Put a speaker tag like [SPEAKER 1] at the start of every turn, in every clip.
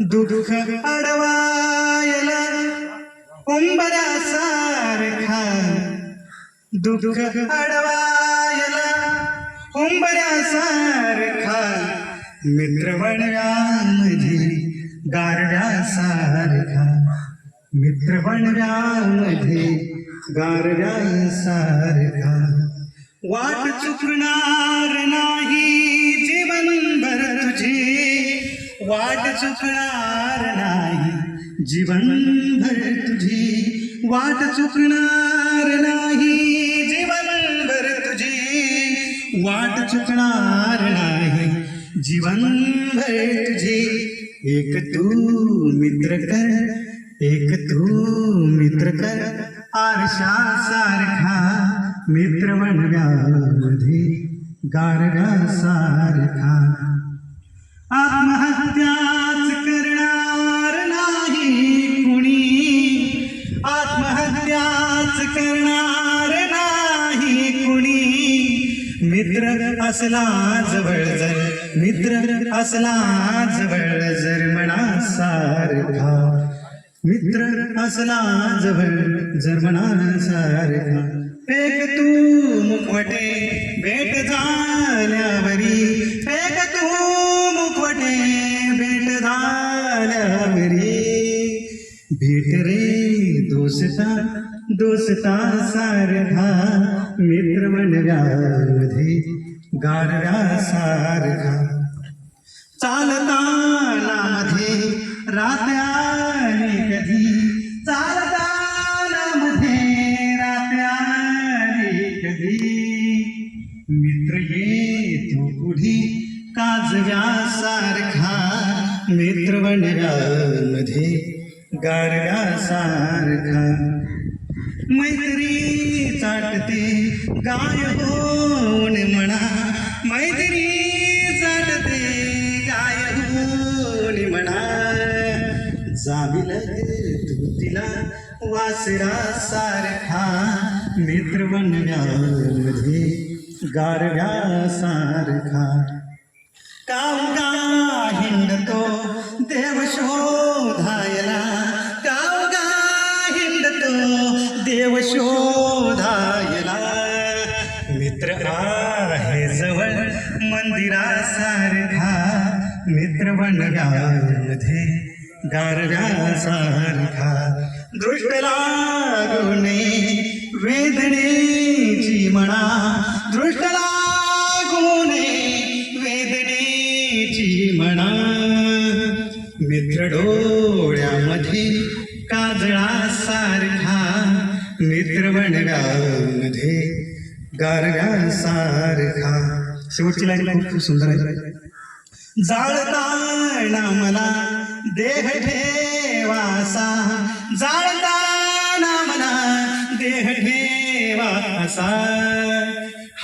[SPEAKER 1] दुःख अडवायला उंबऱ्यासारखा दुःख अडवायला सारखा मित्र बनव्यामध्ये गारव्यासारखा. मित्र बनव्यामध्ये गारव्यासारखा. वाट चुकणार नाही जीवन. वाट चुकणार नाही. जीवनभर तुझी वाट चुकणार नाही. जीवनभर तुझी वाट चुकणार नाही. जीवनभर तुझी एक तू मित्र कर एक तू मित्र कर. आरशा सारखा मित्र बनव्यामध्ये गारगा सारखा. आत्मा मित्र असला जवळ जर मित्र असला जवळ जर मनासारखा मित्र असला जवळ जर मनासारखा फेक तू मुखवटे भेट झाल्यावरी. पेक तू मुखवटे भेट झाल्यावरी. भेट रे दोस्ता दोस्ता सारखा मित्र बनव्यामध्ये गारव्या सारखा चालताना मध्ये रात कधी। चालताना मध्ये रात कधी। मित्र येतो पुढे काजव्या सारखा मित्र बनव्यामध्ये गारव्या मैत्री चाटते गाय होऊन म्हणा. मैत्री चाटते गाय होऊन म्हणा. जाविल तू तिला वासरा सारखा. मित्र बनण्यामध्ये गारव्या सारखा. देव शोधायला. मित्र आहे जवळ मंदिरासारखा मित्र बनगामध्ये गारव्या सारखा. दृष्ट लागुने वेदनेची म्हणा दृष्ट लागुने वेदनेची म्हणा मित्र डोळ्या काजळासारखा मित्र बनव्यामध्ये गारव्यासारखा शेवटची लाईन खूप सुंदर आहे. जाळताना मला देह ठेवासा. जाळताना मला देह ठेवासा.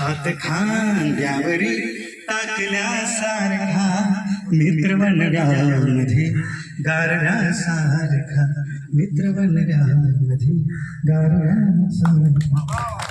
[SPEAKER 1] हात खांद्यावरी टाकल्यासारखा मित्र बनव्यामध्ये गारव्यासारखा मित्र बनव्यामध्ये गारव्यासारखा